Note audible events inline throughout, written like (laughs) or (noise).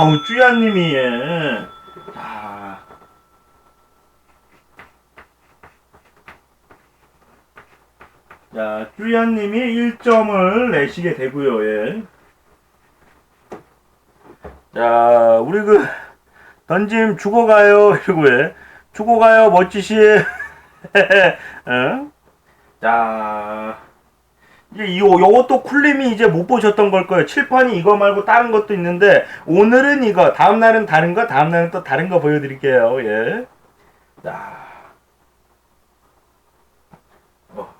아우 쭈야님이 예. 자. 자, 쭈야님이 1점을 내시게 되고요. 예. 자, 우리 그 던짐 죽어가요. (laughs) 이러고 예. 죽어가요. 멋지시. (laughs) 어? 자. 이제 요, 요것도 쿨님이 이제 못 보셨던 걸 거예요. 칠판이 이거 말고 다른 것도 있는데, 오늘은 이거, 다음날은 다른 거, 다음날은 또 다른 거 보여드릴게요. 예. 자. 어.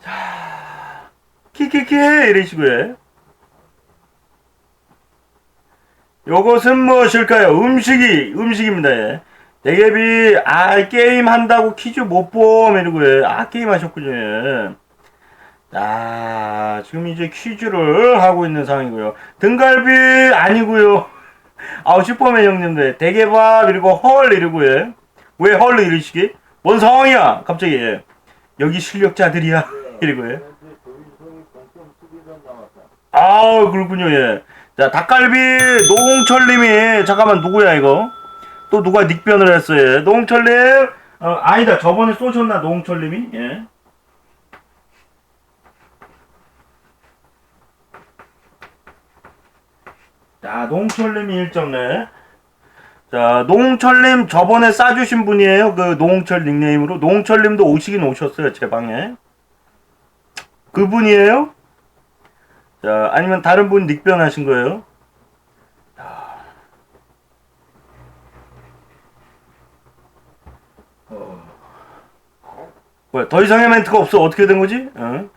자. 키키키! 이러시고, 예. 요것은 무엇일까요? 음식이, 음식입니다, 예. 대개비, 아, 게임 한다고 퀴즈 못 봄, 이러고, 예. 아, 게임 하셨군요, 예. 자, 지금 이제 퀴즈를 하고 있는 상황이고요. 등갈비 아니고요. 아, 슈퍼맨 형님들, 대게밥, 그리고 헐, 이러고, 예. 왜 헐로 이러시기? 뭔 상황이야? 갑자기, 예. 여기 실력자들이야. 이러고, 예. 아우, 그렇군요, 예. 자, 닭갈비 노홍철님이 잠깐만 누구야 이거? 또 누가 닉변을 했어요? 예. 노홍철님, 어, 아니다 저번에 쏘셨나 노홍철님이? 예. 자, 노홍철님이 1점 내. 자, 노홍철님 저번에 싸주신 분이에요. 그 노홍철 닉네임으로. 노홍철님도 오시긴 오셨어요 제 방에. 그분이에요? 자, 아니면 다른 분 닉변 하신 거예요? 뭐야, 더 이상의 멘트가 없어. 어떻게 된 거지? 어?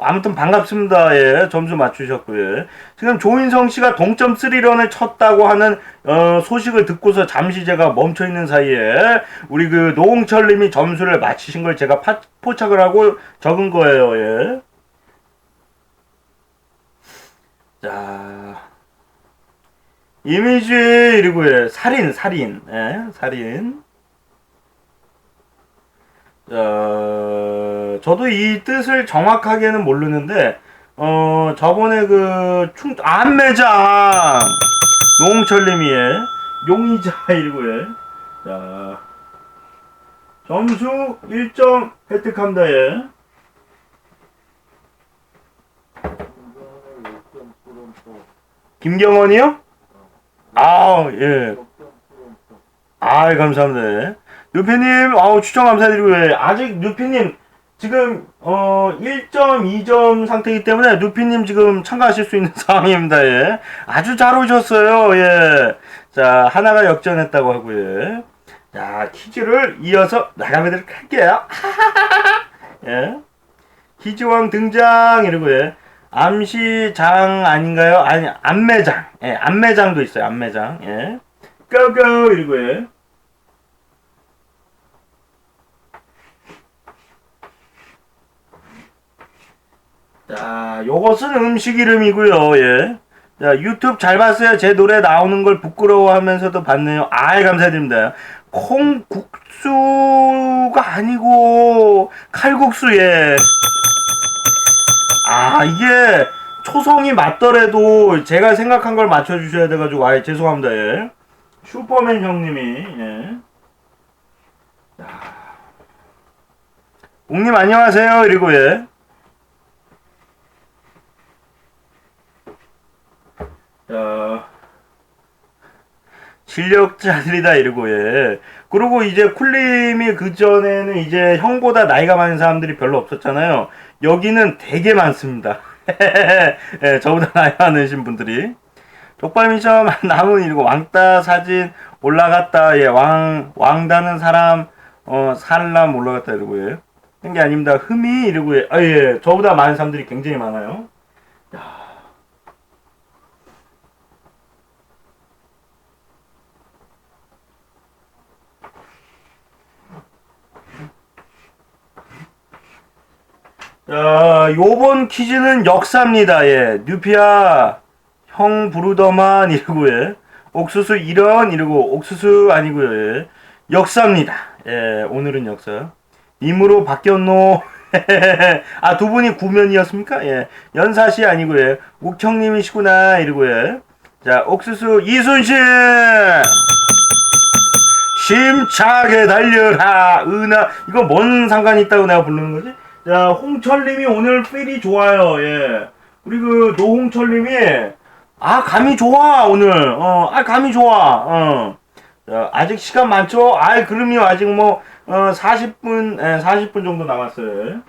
아무튼 반갑습니다. 예, 점수 맞추셨고요. 지금 조인성 씨가 동점 3런을 쳤다고 하는 어, 소식을 듣고서 잠시 제가 멈춰 있는 사이에 우리 그 노홍철 님이 점수를 맞히신 걸 제가 파, 포착을 하고 적은 거예요. 예. 자, 이미지 이러고 예, 살인, 살인, 예, 살인. 자, 저도 이 뜻을 정확하게는 모르는데, 어, 저번에 그 충, 안매장 용철님이 예, 용의자 이러고 예. 자, 점수 1점 획득합니다 예. 김경원이요? 아, 예. 아, 감사합니다. 누피님, 아우, 추천 감사드리고요. 아직 누피님, 지금, 어, 1점, 2점 상태이기 때문에 누피님 지금 참가하실 수 있는 (laughs) 상황입니다, 예. 아주 잘 오셨어요, 예. 자, 하나가 역전했다고 하고요. 예. 자, 퀴즈를 이어서 나가보도록 할게요. (laughs) 예. 퀴즈왕 등장, 이러고, 예. 암시장 아닌가요? 아니, 안매장. 예, 안매장도 있어요, 안매장. 예. 고고! 이러고, 예. 자, 요것은 음식 이름이고요. 예. 자, 유튜브 잘 봤어요. 제 노래 나오는 걸 부끄러워하면서도 봤네요. 아이 감사드립니다. 콩국수가 아니고 칼국수 예. 아, 이게 초성이 맞더라도 제가 생각한 걸 맞춰 주셔야 돼 가지고 아이 죄송합니다. 예. 슈퍼맨 형님이 예. 자. 옥님 안녕하세요. 그리고 예. 자, 실력자들이다 이러고 예. 그리고 이제 쿨님이 그 전에는 이제 형보다 나이가 많은 사람들이 별로 없었잖아요. 여기는 되게 많습니다. (laughs) 예, 저보다 나이 많으신 분들이. 족발 미션 (laughs) 남은 이고 왕따 사진 올라갔다. 예, 왕 왕다는 사람 어 살람 올라갔다 이러고 예. 게 아닙니다. 흠이 이러고 예. 아, 예. 저보다 많은 사람들이 굉장히 많아요. 자, 요번 퀴즈는 역사입니다. 예. 뉴피아 형 부르더만 이러고 예. 옥수수 이런 이러고 옥수수 아니고요. 예. 역사입니다. 예, 오늘은 역사. 님으로 바뀌었노. (laughs) 아, 두 분이 구면이었습니까? 예. 연사씨 아니고요. 욱형님이시구나. 이러고요. 자, 옥수수 이순신! 심차게 달려라, 은하. 이거 뭔 상관이 있다고 내가 부르는 거지? 자, 홍철님이 오늘 필이 좋아요. 예. 우리 그 노홍철님이 아 감이 좋아 오늘. 어, 아 감이 좋아. 어. 자, 아직 시간 많죠? 아, 그럼요. 아직 뭐 어, 40분, 예, 40분 정도 남았어요.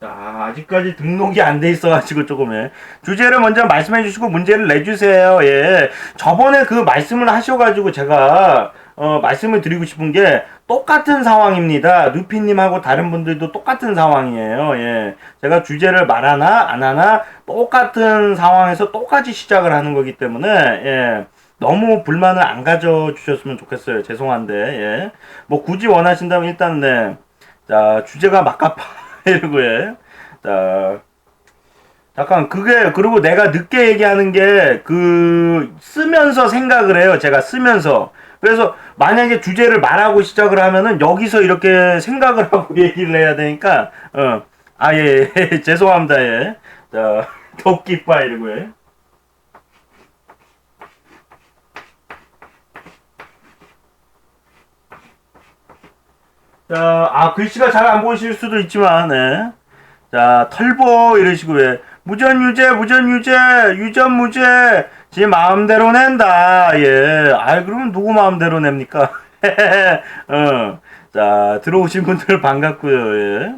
자, 아직까지 등록이 안 돼 있어가지고 조금, 예. 주제를 먼저 말씀해 주시고 문제를 내주세요. 예. 저번에 그 말씀을 하셔가지고 제가, 어, 말씀을 드리고 싶은 게 똑같은 상황입니다. 누피님하고 다른 분들도 똑같은 상황이에요. 예. 제가 주제를 말하나, 안 하나, 똑같은 상황에서 똑같이 시작을 하는 거기 때문에, 예. 너무 불만을 안 가져주셨으면 좋겠어요. 죄송한데, 예. 뭐 굳이 원하신다면 일단, 네. 자, 주제가 막가파 이러고, 예. 자, 잠깐, 그게, 그리고 내가 늦게 얘기하는 게, 그, 쓰면서 생각을 해요. 제가 쓰면서. 그래서, 만약에 주제를 말하고 시작을 하면은, 여기서 이렇게 생각을 (laughs) 하고 얘기를 해야 되니까, 어, 아, 예, 예. (laughs) 죄송합니다, 예. 자, (laughs) 도끼빠 이러고, 예. 자, 아, 글씨가 잘 안 보이실 수도 있지만, 네. 자, 털보 이러시고, 왜. 무전유죄, 무전유죄, 유전무죄, 지 마음대로 낸다. 예. 아, 그러면 누구 마음대로 냅니까? (laughs) 어. 자, 들어오신 분들 반갑고요 예.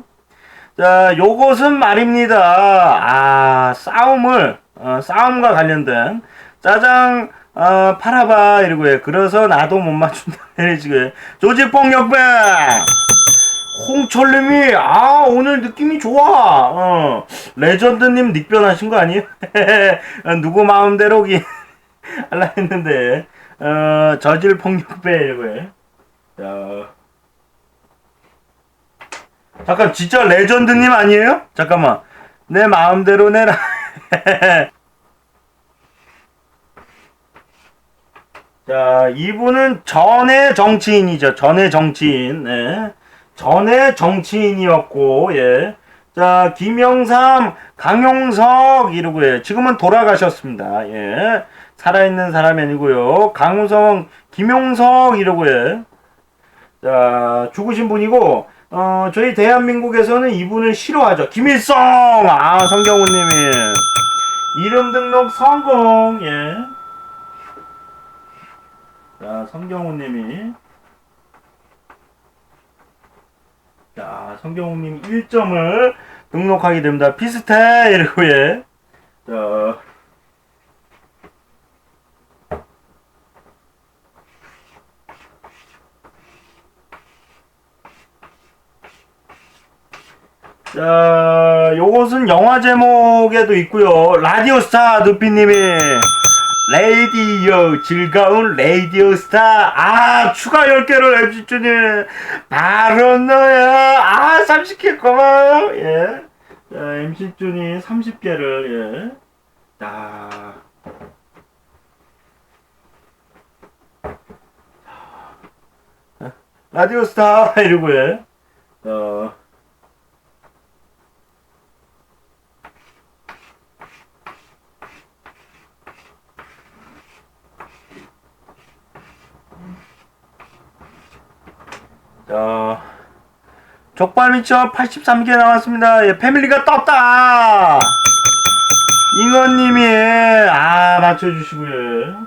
자, 요것은 말입니다. 아, 싸움을, 어, 싸움과 관련된 짜장, 어, 팔아봐. 이러고 해. 그래서 나도 못 맞춘다. (laughs) 이러시고 해. 조직폭력배! 홍철님이, 아, 오늘 느낌이 좋아. 어, 레전드님 닉변하신 거 아니에요? 어, (laughs) 누구 마음대로기. 할라 (laughs) 했는데, 어, 저질 폭력배. 이러고 해. 자. 잠깐, 진짜 레전드님 아니에요? 잠깐만. 내 마음대로 내라. (laughs) 자, 이분은 전의 정치인이죠. 전의 정치인. 네. 전의 정치인이었고, 예. 자, 김영삼, 강용석, 이러고, 예. 지금은 돌아가셨습니다. 예. 살아있는 사람이 아니고요. 강우성, 김용석, 이러고, 예. 자, 죽으신 분이고, 어, 저희 대한민국에서는 이분을 싫어하죠. 김일성! 아, 성경훈님이. 이름 등록 성공, 예. 자, 성경훈님이. 자, 성경훈님 1점을 등록하게 됩니다. 비슷해! 이러고, 예. 자. 자, 요것은 영화 제목에도 있고요. 라디오 스타 누피님이 레이디오 즐거운 레이디오 스타 아 추가 10개를 MC주님 바로 너야 아 30개 고마워요 예. 자 MC주님 30개를 예. 자 라디오 스타 (laughs) 이러고 예. 어. 자, 족발미쳐 83개 나왔습니다. 예, 패밀리가 떴다! 잉어님이, 아, 맞춰주시고요.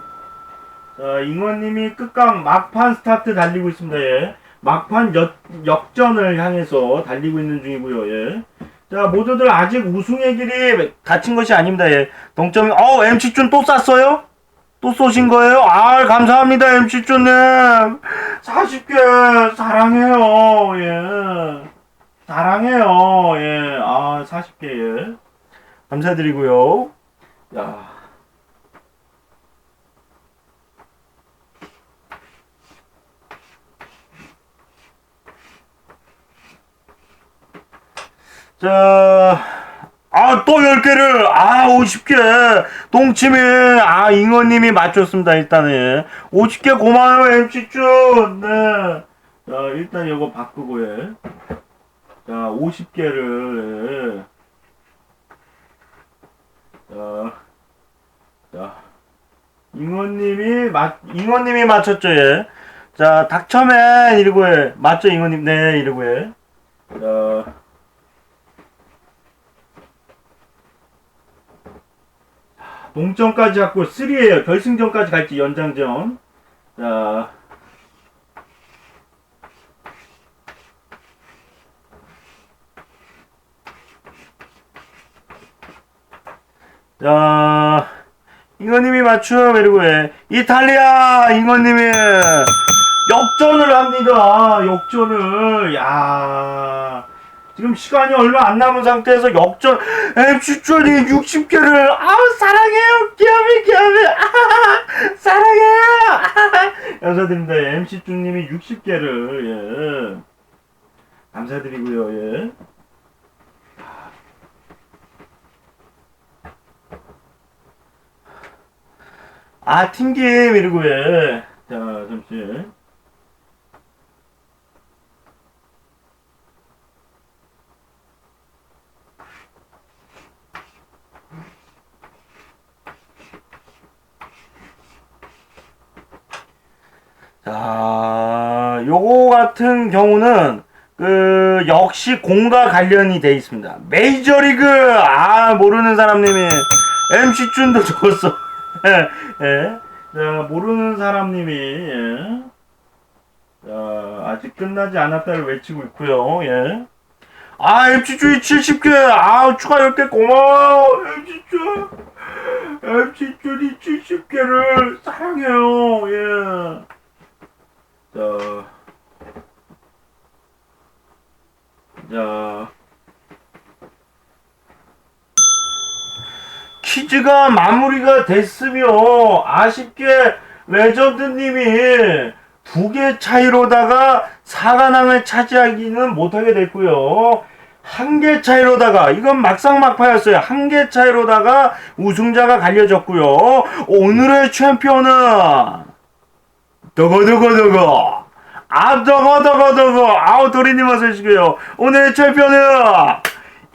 자, 잉어님이 끝강 막판 스타트 달리고 있습니다. 예. 막판 역, 역전을 향해서 달리고 있는 중이고요. 예. 자, 모두들 아직 우승의 길이 닫힌 것이 아닙니다. 예. 동점이, 어, MC준 또 쌌어요? 또 쏘신 거예요? 아, 감사합니다, MC쭈님. 40개, 사랑해요, 예. 사랑해요, 예. 아, 40개, 예. 감사드리고요. 야. 자, 아, 또또 10개를, 아, 50개. 동치미, 아, 잉어님이 맞췄습니다, 일단은. 50개 고마워요, MC쭈. 네. 자, 일단 이거 바꾸고 해. 자, 50개를, 자, 자. 잉어님이, 맞, 잉어님이 맞췄죠, 얘. 자, 닥쳐맨, 이러고 해. 맞죠, 잉어님? 네, 이러고 해. 자. 동점까지 갖고 3예요. 결승전까지 갈지 연장전. 자. 자, 잉어님이 맞춤 해. 이탈리아 잉어님이 역전을 합니다. 역전을. 야. 지금 시간이 얼마 안 남은 상태에서 역전 MC 쫄이 60개를 아우 사랑해요 기아미 기아미 아, 사랑해요 아, 감사드립니다 MC 쭈님이 60개를 예 감사드리고요 예. 아 팀김 이러고 예 자 잠시 자, 요거 같은 경우는 그 역시 공과 관련이 돼 있습니다. 메이저리그 아 모르는 사람님이 MC 준도 적었어. 예, 예. 자 모르는 사람님이 예. 자 아직 끝나지 않았다를 외치고 있고요. 예. 아 MC 준이 70개 아 추가 10개 고마워 MC 준. MC 준이 70개를 사랑해요. 예. 자, 자, 퀴즈가 마무리가 됐으며 아쉽게 레전드님이 두 개 차이로다가 사관왕을 차지하기는 못하게 됐고요. 한 개 차이로다가 이건 막상 막파였어요. 한 개 차이로다가 우승자가 갈려졌고요. 오늘의 챔피언은 더거더거더거 아 더거 더거 더거 아우 도리님 어서 오시고요. 오늘의 챔피언은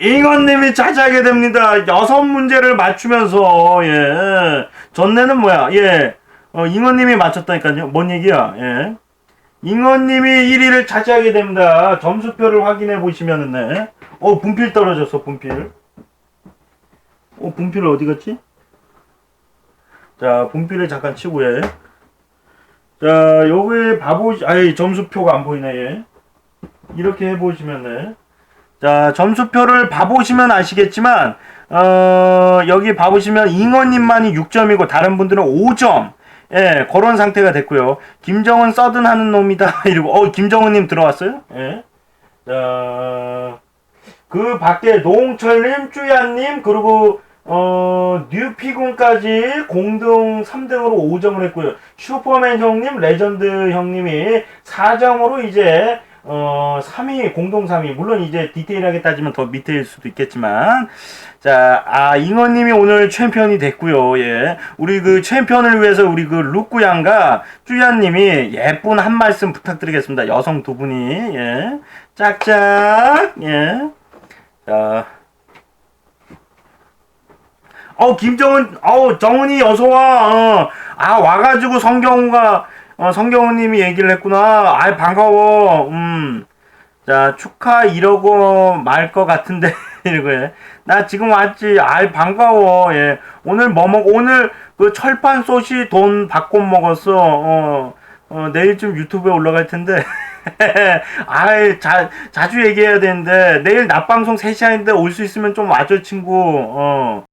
잉원님이 차지하게 됩니다. 여섯 문제를 맞추면서 예. 전내는 뭐야? 예. 어, 잉원님이 맞췄다니까요. 뭔 얘기야? 예. 잉원님이 1위를 차지하게 됩니다. 점수표를 확인해 보시면은 네. 어 분필 떨어졌어 분필. 어 분필 어디 갔지? 자 분필을 잠깐 치고 해 자, 여기 봐보, 아니, 점수표가 안 보이네, 얘. 이렇게 해보시면은. 자, 점수표를 봐보시면 아시겠지만, 어, 여기 봐보시면 잉어님만이 6점이고, 다른 분들은 5점. 예, 그런 상태가 됐고요. 김정은 써든 하는 놈이다. (laughs) 이러고, 어, 김정은님 들어왔어요? 예. 자, 그 밖에 노홍철님, 쭈야님, 그리고 어, 뉴피군까지 공등 3등으로 5점을 했고요. 슈퍼맨 형님, 레전드 형님이 4점으로 이제 어, 3위, 공동 3위. 물론 이제 디테일하게 따지면 더 밑에일 수도 있겠지만. 자, 아, 잉어님이 오늘 챔피언이 됐고요 예. 우리 그 챔피언을 위해서 우리 그 루꾸 양과 쭈야님이 예쁜 한 말씀 부탁드리겠습니다. 여성 두 분이. 예. 짝짝. 예. 자. 어 김정은 어 정은이 어서 와. 어. 아 와가지고 성경우가 어, 성경우님이 얘기를 했구나. 아 반가워. 음. 자 축하 이러고 말 것 같은데 (laughs) 이러고 해. 나 지금 왔지. 아 반가워. 예. 오늘 뭐 먹? 오늘 그 철판 소시 돈 받고 먹었어. 어. 어 내일쯤 유튜브에 올라갈 텐데. (laughs) 아이 자 자주 얘기해야 되는데 내일 낮 방송 3시간인데 올 수 있으면 좀 와줘 친구. 어.